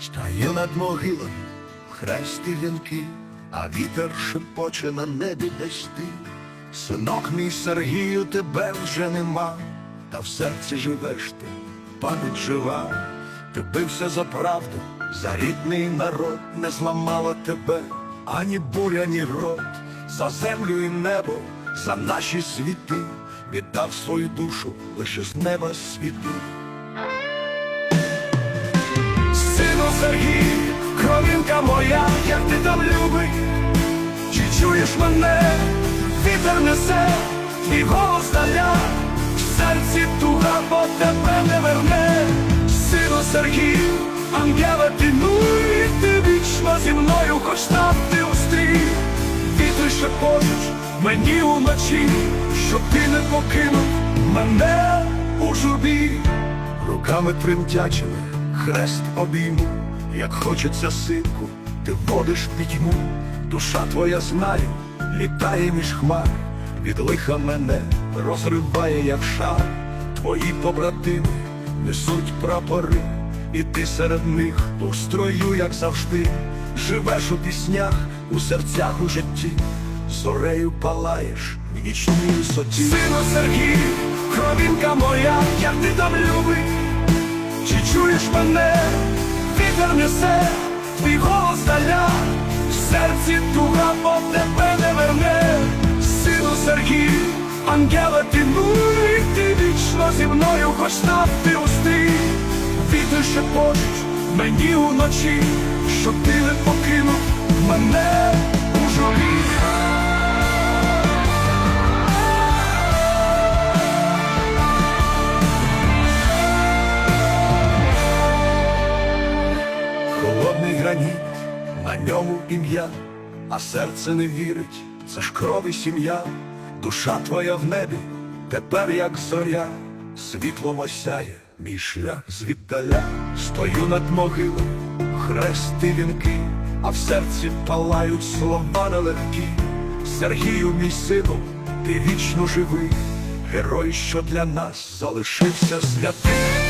Стає над могилою хресті вінки, а вітер шепоче на небі десь ти. Синок мій Сергію, тебе вже нема, та в серці живеш ти, пам'ять жива, ти бився за правду, за рідний народ не зламала тебе, ані буря, ні рот, за землю і небо, за наші світи, віддав свою душу лише з неба світу. Сергій, кровінка моя, як ти там любий, чи чуєш мене, вітер несе, твій голос даля, в серці туга, бо тебе не верне, сину Сергій, ангела муй, ти вічно зі мною, хоч там ти устрій, вітри шепочуть мені уночі, щоб ти не покинув мене у журбі. Руками тремтячими хрест обійму, як хочеться синку, ти водиш пітьму, душа твоя знаю, літає між хмар, від лиха мене розриває, як шар, твої побратими несуть прапори, і ти серед них у строю, як завжди, живеш у піснях, у серцях у житті, зорею палаєш в нічній висоті. Сину Сергій, кровінка моя, як ти там любий. Чуєш мене, вітер несе, твій голос даля, в серці туга, бо тебе не верне, сину Сергій, ангела муй, ти вічно зі мною, хоч там ти устрій, вітер шепочуть мені уночі, щоб ти не покинув мене ньому ім'я, а серце не вірить, це ж кров і сім'я, душа твоя в небі, тепер як зоря, світло осяє, мій шлях звіддаля, стою над могилою, хрести вінки, а в серці палають слова нелегкі. Сергію, мій сину, ти вічно живий, герой, що для нас залишився святий.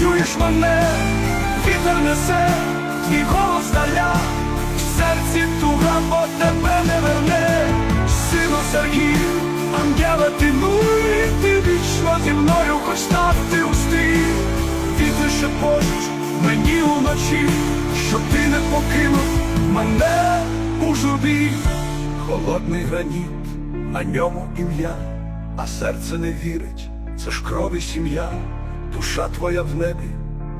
Чуєш мене, вітер несе, твій голос даля, в серці туга, бо тебе не верне, сину Сергій, ангела ти муй, ти вічно зі мною, хоч так ти устрій, вітер шепочуть мені уночі, щоб ти не покинув мене у журбі, холодний граніт на ньому ім'я, а серце не вірить, це ж кров і сім'я, душа твоя в небі,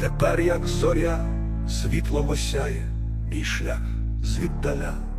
тепер як зоря, світло осяє, мій шлях звіддаля.